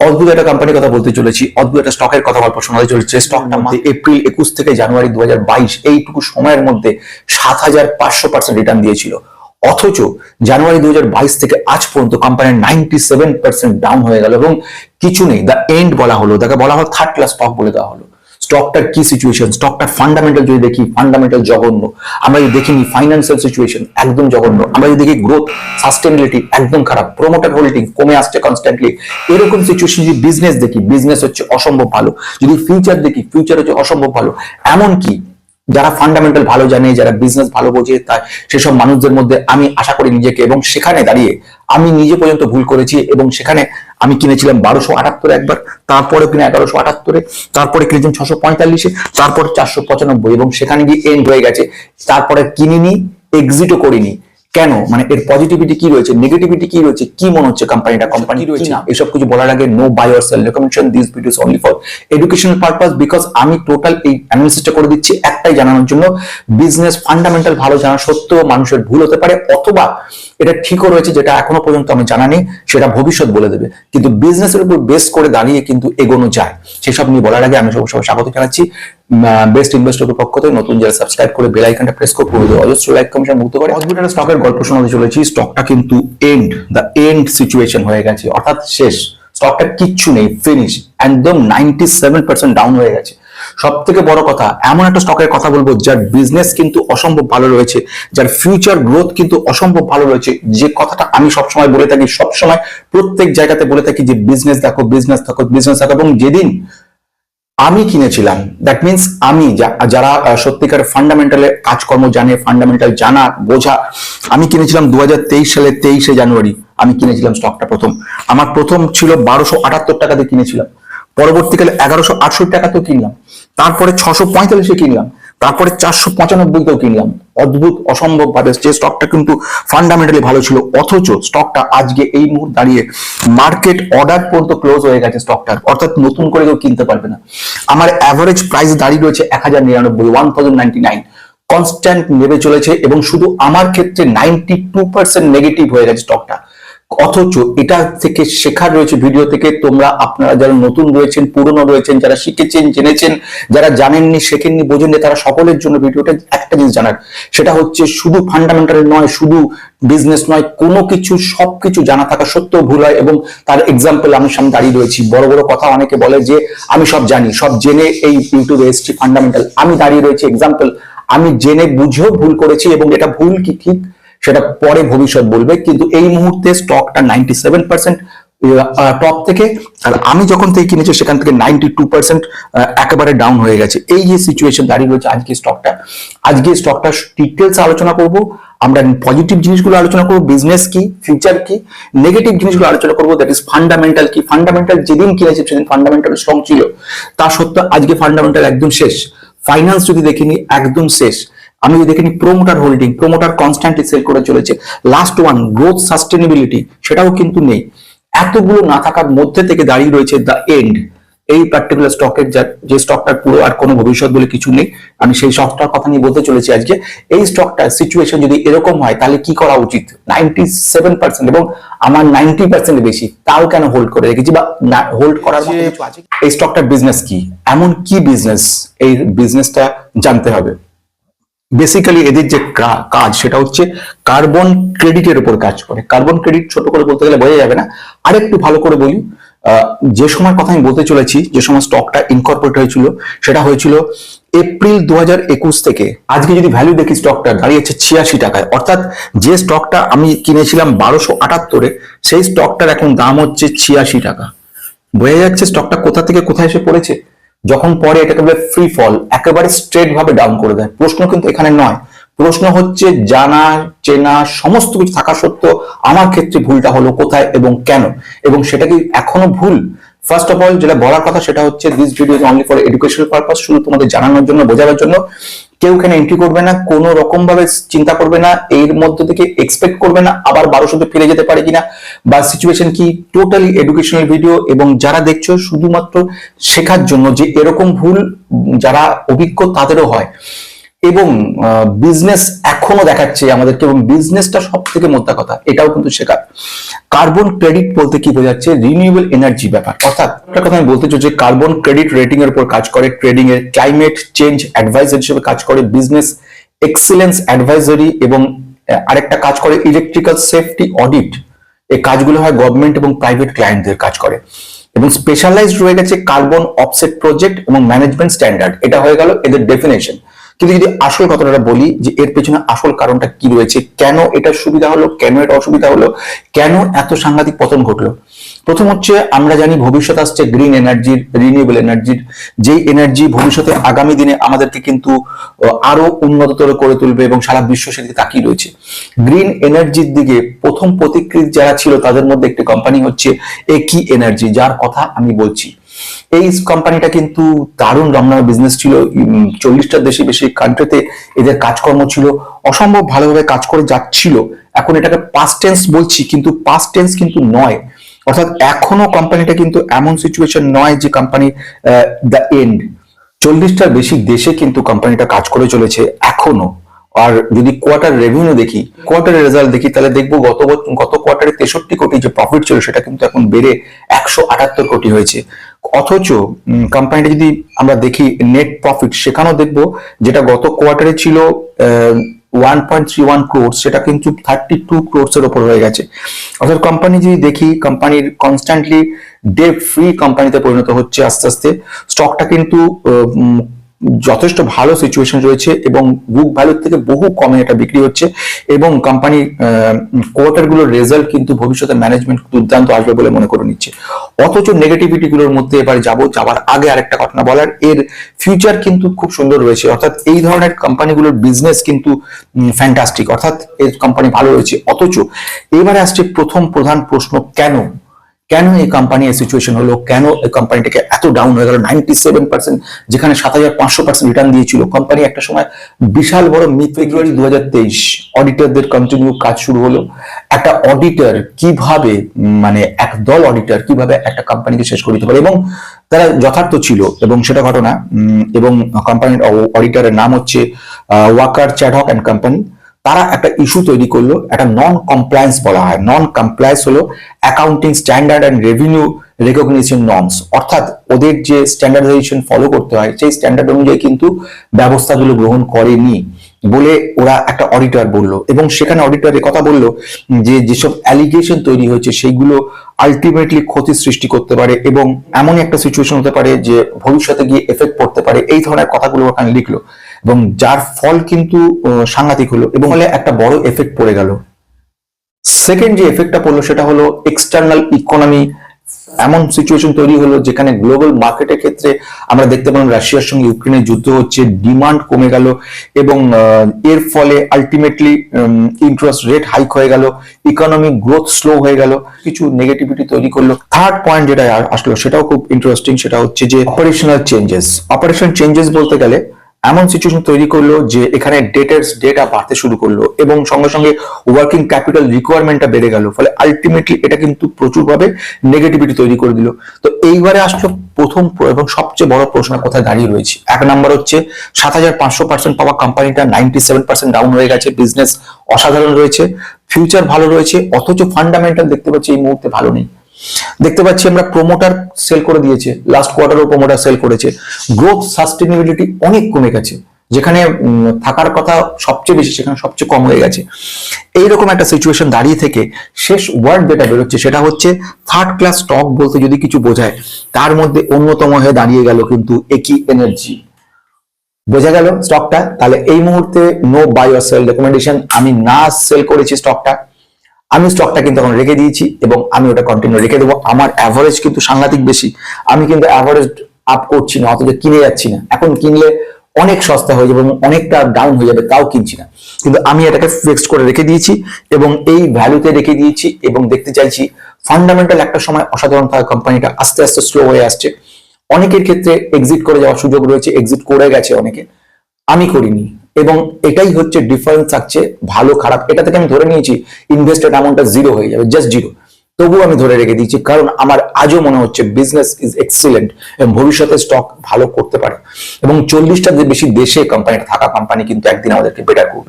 অদ্ভুত একটা কোম্পানির কথা বলতে চলেছি অদ্ভুত একটা স্টকের কথা গল্প শোনাতে চলেছে। স্টকটা মধ্যে এপ্রিল একুশ থেকে জানুয়ারি দু হাজার বাইশ এইটুকু সময়ের মধ্যে সাত হাজার পাঁচশো পার্সেন্ট রিটার্ন দিয়েছিল। অথচ জানুয়ারি দু হাজার বাইশ থেকে আজ পর্যন্ত কোম্পানির নাইনটি সেভেন পার্সেন্ট ডাউন হয়ে গেল এবং কিছু নেই দ্য এন্ড বলা হলো তাকে বলা হলো থার্ড ক্লাস স্টক বলে দেওয়া হলো। স্টকটার কি সিচুয়েশন স্টকটার ফান্ডামেন্টাল যদি দেখি ফান্ডামেন্টাল জঘন্য। আমরা যদি দেখিনি ফাইন্যান্সিয়াল সিচুয়েশন একদম জঘন্য। আমরা যদি দেখি গ্রোথ সাস্টেনেবিলিটি একদম খারাপ। প্রমোটার হোল্ডিং কমে আসছে কনস্ট্যান্টলি এরকম সিচুয়েশন যদি বিজনেস দেখি বিজনেস হচ্ছে অসম্ভব ভালো। যদি ফিউচার দেখি ফিউচার হচ্ছে অসম্ভব ভালো। এমন কি যারা ফান্ডামেন্টাল ভালো জানে, যারা বিজনেস ভালো বোঝে, তাই সেসব মানুষদের মধ্যে আমি আশা করি নিজেকে এবং সেখানে দাঁড়িয়ে আমি নিজে পর্যন্ত ভুল করেছি এবং সেখানে আমি কিনেছিলাম বারোশো আটাত্তরে একবার তারপরে কিনে এগারোশো আটাত্তরে তারপরে কিনেছিলাম ছশো পঁয়তাল্লিশে তারপর চারশো পঁচানব্বই এবং সেখানে গিয়ে এন্ড হয়ে গেছে। তারপরে কিনিনি এক্সিটও করিনি। কেন? মানে এর পজিটিভিটি কি রয়েছে? নেগেটিভিটি কি রয়েছে? কি মনে হচ্ছে কোম্পানিটা কোম্পানি রয়েছে? না? এসব কিছু বলার আগে no buy or sell recommendation this videos only for educational purpose because আমি টোটাল এই অ্যানালিসিসটা করে দিচ্ছি একটাই জানানোর জন্য বিজনেস ফান্ডামেন্টাল ভালো জানা সত্ত্বেও মানুষের ভুল হতে পারে অথবা এটা ঠিকও রয়েছে, যেটা এখনও পর্যন্ত আমি জানা নেই সেটা ভবিষ্যৎ বলে দেবে। কিন্তু বিজনেসের উপর বেস করে দাঁড়িয়ে কিন্তু এগোনো যায়। সেসব নিয়ে বলার আগে আমি সব সবাই স্বাগত জানাচ্ছি। বেস্ট ইনভেস্টর পক্ষ থেকে নতুন যারা সাবস্ক্রাইব করে বেল আইকনটা প্রেস করে পুরো অজস্র লাইক কমিশন মুক্ত করে। অদ্ভুত একটা স্টকের গল্প শোনাতে চলেছি। স্টকটা কিন্তু এন্ড দ্য এন্ড সিচুয়েশন হয়ে গেছে, অর্থাৎ শেষ। স্টকটা কিচ্ছু নেই ফিনিশ একদম নাইনটি সেভেন পার্সেন্ট ডাউন হয়ে গেছে। সব থেকে বড় কথা, এমন একটা স্টকের কথা বলব যার বিজনেস কিন্তু অসম্ভব ভালো রয়েছে, যার ফিউচার গ্রোথ কিন্তু অসম্ভব ভালো রয়েছে। যে কথাটা আমি সবসময় বলে থাকি, সবসময় প্রত্যেক জায়গাতে বলে থাকি যে বিজনেস দেখো বিজনেস থাকো বিজনেস থাকো এবং যেদিন আমি কিনেছিলাম দ্যাট মিনস আমি যারা সত্যিকার ফান্ডামেন্টালে কাজকর্ম জানে ফান্ডামেন্টাল জানা, বোঝা, আমি কিনেছিলাম দুই হাজার তেইশ সালে তেইশে জানুয়ারি, আমি কিনেছিলাম স্টকটা প্রথম। আমার প্রথম ছিল বারোশো আটাত্তর টাকাতে কিনেছিলাম। পরবর্তীকালে এগারোশো আটষট্টি টাকাতেও কিনলাম। তারপরে ছশো পঁয়তাল্লিশে কিনলাম। তারপরে চারশো পঁচানব্বইতেও কিনলাম। অদ্ভুত, অসম্ভব ভাবে যে স্টকটা কিন্তু ফান্ডামেন্টালি ভালো ছিল, অথচ স্টকটা আজকে এই মুহূর্তে দাঁড়িয়ে মার্কেট অর্ডার পর্যন্ত ক্লোজ হয়ে গেছে স্টকটার অর্থাৎ নতুন করে কেউ কিনতে পারবে না। আমার অ্যাভারেজ প্রাইস দাঁড়িয়ে রয়েছে এক হাজার নিরানব্বই one thousand ninety nine constant নেমে চলেছে এবং শুধু আমার ক্ষেত্রে নাইনটি টু পার্সেন্ট নেগেটিভ হয়ে গেছে স্টকটা অথচ এটা থেকে শেখার রয়েছে ভিডিও থেকে। তোমরা, আপনারা যারা নতুন রয়েছেন, পুরনো রয়েছেন, যারা শিখেছেন, জেনেছেন, যারা জানেননি, শেখেননি, বোঝেননি, তারা সকলের জন্য ভিডিওটা একটা জিনিস জানার। সেটা হচ্ছে শুধু ফান্ডামেন্টাল নয়, শুধু বিজনেস নয়, কোনো কিছু, সবকিছু জানা থাকা সত্ত্বেও ভুল হয় এবং তার এক্সাম্পল আমি সামনে দাঁড়িয়ে রয়েছি। বড় বড় কথা অনেকে বলে যে, আমি সব জানি, সব জেনে এই ইউটিউবে এসেছি ফান্ডামেন্টাল আমি দাঁড়িয়ে রয়েছি এক্সাম্পল আমি জেনে বুঝেও ভুল করেছি এবং এটা ভুল কি ঠিক সেটা পরে ভবিষ্যৎ বলবে, কিন্তু এই মুহূর্তে স্টকটা নাইনটি সেভেন পার্সেন্ট টপ থেকে, আর আমি যখন থেকে কিনেছি সেখান থেকে নাইনটি টু পার্সেন্ট একেবারে ডাউন হয়ে গেছে। এই যে সিচুয়েশন দাঁড়িয়ে রয়েছে আজকে স্টকটা আজকে স্টকটা ডিটেলস আলোচনা করব, আমরা পজিটিভ জিনিসগুলো আলোচনা করব বিজনেস কি ফিউচার কি নেগেটিভ জিনিসগুলো আলোচনা করব দ্যাট ইজ ফান্ডামেন্টাল কি। ফান্ডামেন্টাল যেদিন কিনেছি সেদিন ফান্ডামেন্টাল স্ট্রং ছিল। তা সত্ত্বেও আজকে ফান্ডামেন্টাল একদম শেষ। ফাইন্যান্স যদি দেখিনি, একদম শেষ। আমি যদি দেখিনি promoter holding promoter constantly sell করে চলেছে লাস্ট ওয়ান গ্রোথ সাস্টেনেবিলিটি সেটাও কিন্তু নেই। এতগুলো না থাকার মধ্যে থেকে দাঁড়িয়ে রয়েছে দ্য এন্ড এই পার্টিকুলার স্টকের যে স্টকটার পুরো আর কোনো ভবিষ্যৎ বলে কিছু নেই। আমি সেই স্টকটার কথা নিয়ে বলতে চলেছি আজকে। এই স্টকটার সিচুয়েশন যদি এরকম হয় তাহলে কি করা উচিত? নাইনটি সেভেন পার্সেন্ট এবং আমার নাইনটি পার্সেন্ট বেশি তাও কেন হোল্ড করে রেখেছি বা হোল্ড করার মতো কিছু আছে এই স্টকটার বিজনেস কি? এমন কি বিজনেস এই বিজনেসটা জানতে হবে। বেসিক্যালি এদের যে কাজ সেটা হচ্ছে কার্বন ক্রেডিটের উপর কাজ করে। কার্বন ক্রেডিট ছোট করে বলতে গেলে বোঝা যাবে না। আরেকটু ভালো করে বলি যে সময় কথা আমি বলতে চলেছি, যে সময় স্টকটা ইনকর্পোরেট হয়েছিল, সেটা হয়েছিল এপ্রিল দু থেকে। আজকে যদি ভ্যালু দেখি স্টকটা দাঁড়িয়েছে ছিয়াশি টাকায়। অর্থাৎ যে স্টকটা আমি কিনেছিলাম বারোশো আটাত্তরে, সেই স্টকটার এখন দাম হচ্ছে ছিয়াশি টাকা। বোঝা যাচ্ছে স্টকটা কোথা থেকে কোথায় এসে পড়েছে? যখন পরে এটাকে বলে ফ্রি ফল একেবারে স্ট্রেট ভাবে ডাউন করে দেয়। প্রশ্ন কিন্তু এখানে নয়। প্রশ্ন হচ্ছে, জানা, চেনা, সমস্ত কিছু থাকা সত্ত্বেও আমার ক্ষেত্রে ভুলটা হলো কোথায় এবং কেন? এবং সেটা কি এখনও ভুল? ফার্স্ট অফ অল যেটা বলার কথা সেটা হচ্ছে this video only for educational purpose শুধু তোমাদের জানানোর জন্য, বোঝানোর জন্য। কেউ এখানে এন্ট্রি করবে না, কোনো রকম ভাবে চিন্তা করবে না, এর মধ্যে থেকে এক্সপেক্ট করবে না, আবার বারোশোতে ফিরে যেতে পারে কিনা, বা সিচুয়েশন কি টোটালি এডুকেশনাল ভিডিও এবং যারা দেখছ শুধুমাত্র শেখার জন্য যে এরকম ভুল যারা অভিজ্ঞ তাদেরও হয়। এবং বিজনেস এখনও দেখাচ্ছে আমাদেরকে এবং বিজনেসটা সব থেকে মোদ্দা কথা, এটাও কিন্তু শেখার কার্বন ক্রেডিট বলতে কি বোঝাচ্ছে? রিনিউয়েবল এনার্জি ব্যাপার। অর্থাৎ একটা কথা আমি বলতে চাই যে কার্বন ক্রেডিট রেটিং এর উপর কাজ করে ট্রেডিং এর ক্লাইমেট চেঞ্জ অ্যাডভাইজার হিসেবে কাজ করে বিজনেস এক্সিলেন্স অ্যাডভাইজারি এবং আরেকটা কাজ করে ইলেকট্রিক্যাল সেফটি অডিট এই কাজগুলো হয় গভর্নমেন্ট এবং প্রাইভেট ক্লায়েন্টদের কাজ করে। এবং স্পেশালাইজড রয়ে গেছে কার্বন অফসেট প্রজেক্ট এবং ম্যানেজমেন্ট স্ট্যান্ডার্ড এটা হয়ে গেল এদের ডেফিনেশন কিন্তু যদি আসল কথাটা বলি যে এর পেছনে আসল কারণটা কি রয়েছে, কেন এটা সুবিধা হলো, কেন এটা অসুবিধা হলো, কেন এত সাংঘাতিক পতন ঘটলো? প্রথম হচ্ছে আমরা জানি ভবিষ্যৎ আসছে গ্রিন এনার্জির রিনিউয়েবল এনার্জির যেই এনার্জি ভবিষ্যতে আগামী দিনে আমাদেরকে কিন্তু আরও উন্নততর করে তুলবে এবং সারা বিশ্ব সেদিকে তাকিয়ে রয়েছে। গ্রিন এনার্জির দিকে প্রথম প্রতিক্রিয়া যারা ছিল তাদের মধ্যে একটি কোম্পানি হচ্ছে একি এনার্জি যার কথা আমি বলছি। এই কোম্পানিটা কিন্তু দারুণ রমনাময় বিজনেস ছিল। চল্লিশটার দেশে বেশি কান্ট্রিতে এদের কাজকর্ম ছিল। অসম্ভব ভালোভাবে কাজ করে যাচ্ছিল। এখন এটাকে পাস্ট টেন্স বলছি, কিন্তু পাস্ট টেন্স কিন্তু নয়। অর্থাৎ এখনও কোম্পানিটা কিন্তু এমন সিচুয়েশন নয় যে কোম্পানি দ্য এন্ড চল্লিশটার বেশি দেশে কিন্তু কোম্পানিটা কাজ করে চলেছে এখনও। আর যদি কোয়ার্টার রেভিনিউ দেখি কোয়ার্টারের রেজাল্ট দেখি, তাহলে দেখব গত গত কোয়ার্টারে তেষট্টি কোটি যে প্রফিট ছিল, সেটা কিন্তু এখন বেড়ে একশো আটাত্তর কোটি হয়েছে। অথচ কোম্পানিটা যদি আমরা দেখি নেট প্রফিট সেখানেও দেখব যেটা গত কোয়ার্টারে ছিল one point three one crore সেটা কিন্তু থার্টি টু ক্রোর্সের উপর হয়ে গেছে। অর্থাৎ কোম্পানি যদি দেখি কোম্পানির কনস্ট্যান্টলি ডে ফ্রি কোম্পানিতে পরিণত হচ্ছে আস্তে আস্তে। স্টকটা কিন্তু যথেষ্ট ভালো সিচুয়েশন রয়েছে এবং বুক ভ্যালুর থেকে বহু কমে এটা বিক্রি হচ্ছে এবং কোম্পানির কোয়ার্টারগুলোর রেজাল্ট কিন্তু ভবিষ্যতে ম্যানেজমেন্ট দুর্দান্ত আসবে বলে মনে করে নিচ্ছে। অথচ নেগেটিভিটি গুলোর মধ্যে এবার যাব, যাবার আগে আরেকটা ঘটনা বলার। এর ফিউচার কিন্তু খুব সুন্দর রয়েছে। অর্থাৎ এই ধরনের কোম্পানিগুলোর বিজনেস কিন্তু ফ্যান্টাস্টিক অর্থাৎ এর কোম্পানি ভালো রয়েছে। অথচ এবারে আসছে প্রথম প্রধান প্রশ্ন, কেন? কেন এই কোম্পানি এই সিচুয়েশন হলো? কেন এই কোম্পানিটাকে এত ডাউন হয়ে গেল? নাইনটি সেভেন পার্সেন্ট যেখানে সাত হাজার পাঁচশো পার্সেন্ট রিটার্ন দিয়েছিল। কোম্পানি একটা সময় বিশাল বড় মিড ফেব্রুয়ারি দু হাজার তেইশ অডিটরদের কন্টিনিউ কাজ শুরু হলো। একটা অডিটর কীভাবে মানে এক দল অডিটর কীভাবে একটা কোম্পানিকে শেষ করে দিতে পারে? এবং তারা যথার্থ ছিল। এবং সেটা ঘটনা এবং কোম্পানির অডিটরের নাম হচ্ছে ওয়াকার চ্যাডহক অ্যান্ড কোম্পানি তারা একটা ইস্যু তৈরি করল, একটা নন কমপ্লায়েন্স বলা হয়। নন কমপ্লায়েন্স হলো accounting standard and revenue recognition norms অর্থাৎ ওদের যে স্ট্যান্ডার্ডাইজেশন ফলো করতে হয়, সেই স্ট্যান্ডার্ড অনুযায়ী কিন্তু ব্যবস্থাগুলো গ্রহণ করেনি বলে ওরা একটা অডিটর বলল। এবং সেখানে অডিটর কথা বলল যে, যেসব অ্যালিগেশন তৈরি হয়েছে, সেইগুলো আলটিমেটলি ক্ষতি সৃষ্টি করতে পারে এবং এমনই একটা সিচুয়েশন হতে পারে যে ভবিষ্যতে গিয়ে এফেক্ট পড়তে পারে। এই ধরনের কথাগুলো ওখানে লিখলো। এবং যার ফল কিন্তু সাংঘাতিক হলো এবং ফলে একটা বড় এফেক্ট পড়ে গেল। সেকেন্ড যে এফেক্টটা পড়ল সেটা হলো এক্সটার্নাল ইকোনমি এমন সিচুয়েশন তৈরি হলো যেখানে গ্লোবাল মার্কেটের ক্ষেত্রে আমরা দেখতে পেলাম রাশিয়ার সঙ্গে ইউক্রেনের যুদ্ধ হচ্ছে ডিমান্ড কমে গেল এবং এর ফলে আলটিমেটলি ইন্টারেস্ট রেট হাইক হয়ে গেল ইকোনমিক গ্রোথ স্লো হয়ে গেল, কিছু নেগেটিভিটি তৈরি করল। থার্ড পয়েন্ট যেটা আসলো সেটাও খুব ইন্টারেস্টিং সেটা হচ্ছে যে অপারেশনাল চেঞ্জেস অপারেশন চেঞ্জেস বলতে গেলে এমন সিচুয়েশন তৈরি করল যে এখানে ডেটার ডেটা বাড়তে শুরু করল এবং সঙ্গে সঙ্গে ওয়ার্কিং ক্যাপিটাল রিকোয়ারমেন্টটা বেড়ে গেল। ফলে আলটিমেটলি এটা কিন্তু প্রচুরভাবে নেগেটিভিটি তৈরি করে দিল। তো এইবারে আসলো প্রথম প্র- এবং সবচেয়ে বড় প্রশ্ন কোথায় দাঁড়িয়ে রয়েছে। এক নম্বর হচ্ছে সাত হাজার পাঁচশো পার্সেন্ট পাওয়া কোম্পানিটা নাইনটি সেভেন পার্সেন্ট ডাউন হয়ে গেছে বিজনেস অসাধারণ রয়েছে ফিউচার ভালো রয়েছে, অথচ ফান্ডামেন্টাল দেখতে পাচ্ছি এই মুহূর্তে ভালো নেই। দেখতে পাচ্ছি আমরা প্রোমোটার সেল করে দিয়েছে লাস্ট কোয়ার্টারও প্রোমোটার সেল করেছে। গ্রোথ সাস্টেনেবিলিটি অনেক কমে গেছে। যেখানে থাকার কথা সবচেয়ে বেশি, সেখানে সবচেয়ে কম হয়ে গেছে। এইরকম একটা সিচুয়েশন দাঁড়িয়ে থেকে শেষ ওয়ার্ড যেটা বেরোচ্ছে, সেটা হচ্ছে থার্ড ক্লাস স্টক বলতে যদি কিছু বোঝায়, তার মধ্যে অন্যতম হয়ে দাঁড়িয়ে গেল কিন্তু একই এনার্জি বোঝা গেল স্টকটা তাহলে এই মুহূর্তে no buy or sell recommendation আমি না সেল করেছি স্টকটা আমি স্টকটা কিন্তু এখন রেখে দিয়েছি এবং আমি ওটা কন্টিনিউ রেখে দেবো। আমার অ্যাভারেজ কিন্তু সাংঘাতিক বেশি। আমি কিন্তু অ্যাভারেজ আপ করছি না, অথচ কিনে যাচ্ছি না। এখন কিনলে অনেক সস্তা হয়ে যাবে এবং অনেকটা ডাউন হয়ে যাবে, তাও কিনছি না। কিন্তু আমি এটাকে ফিক্সড করে রেখে দিয়েছি এবং এই ভ্যালুতে রেখে দিয়েছি এবং দেখতে চাইছি ফান্ডামেন্টাল একটা সময় অসাধারণ থাকা কোম্পানিটা আস্তে আস্তে স্লো হয়ে আসছে। অনেকের ক্ষেত্রে এক্সিট করে যাওয়ার সুযোগ রয়েছে এক্সিট করে গেছে অনেকে। আমি করিনি। এবং এটাই হচ্ছে ডিফারেন্স থাকছে ভালো, খারাপ। এটা থেকে আমি ধরে নিয়েছি ইনভেস্টেড অ্যামাউন্টটা জিরো হয়ে যাবে জাস্ট জিরো তবুও আমি ধরে রেখে দিয়েছি কারণ আমার আজও মনে হচ্ছে বিজনেস ইজ এক্সিলেন্ট এবং ভবিষ্যতে স্টক ভালো করতে পারে। এবং চল্লিশটা বেশি দেশে কোম্পানিটা থাকা কোম্পানি কিন্তু একদিন আমাদেরকে বেটার করবে।